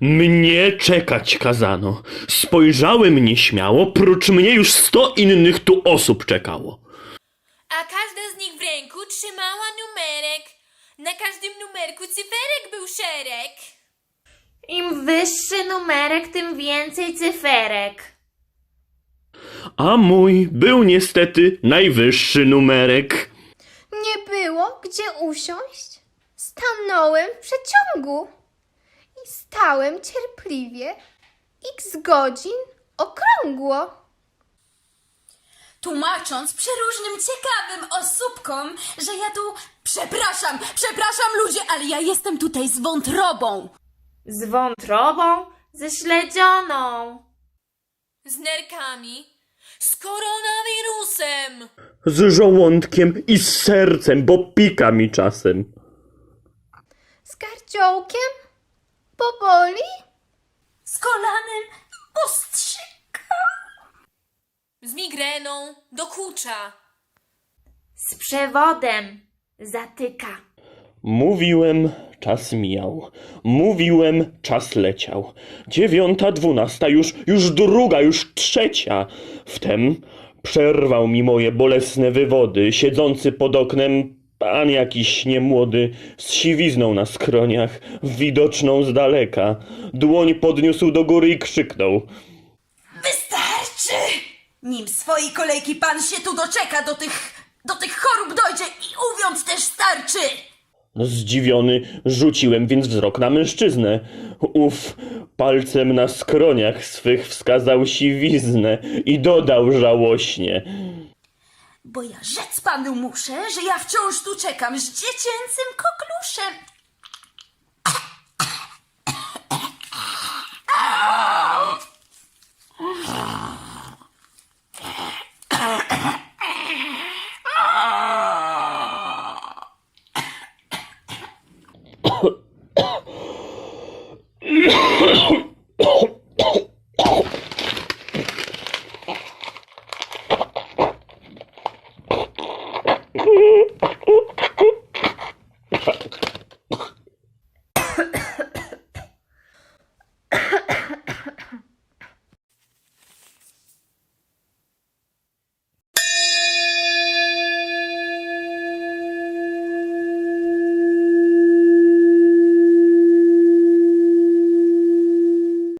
Mnie czekać kazano. Spojrzałem nieśmiało, prócz mnie już sto innych tu osób czekało. A każda z nich w ręku trzymała numerek. Na każdym numerku cyferek był szereg. Im wyższy numerek, tym więcej cyferek. A mój był niestety najwyższy numerek. Nie było gdzie usiąść. Stanąłem w przeciągu i stałem cierpliwie x godzin okrągło. Tłumacząc przeróżnym ciekawym osóbkom, że ja tu. Przepraszam, przepraszam ludzie, ale ja jestem tutaj z wątrobą. Z wątrobą, ze śledzioną. Z nerkami. Z koronawirusem. Z żołądkiem i z sercem, bo pika mi czasem. Z karciołkiem? Poboli? Z kolanem ostrzyka. Z migreną. Dokucza. Z przewodem. Zatyka. Mówiłem, czas mijał. Mówiłem, czas leciał. Dziewiąta, dwunasta, już, już druga, już trzecia. Wtem przerwał mi moje bolesne wywody, siedzący pod oknem pan jakiś niemłody, z siwizną na skroniach, widoczną z daleka. Dłoń podniósł do góry i krzyknął. Wystarczy! Nim swojej kolejki pan się tu doczeka, do tych. do tych chorób dojdzie i uwiąc też starczy! Zdziwiony rzuciłem więc wzrok na mężczyznę. Ów palcem na skroniach swych wskazał siwiznę i dodał żałośnie. Bo ja rzec panu muszę, że ja wciąż tu czekam z dziecięcym kokluszem. Oh.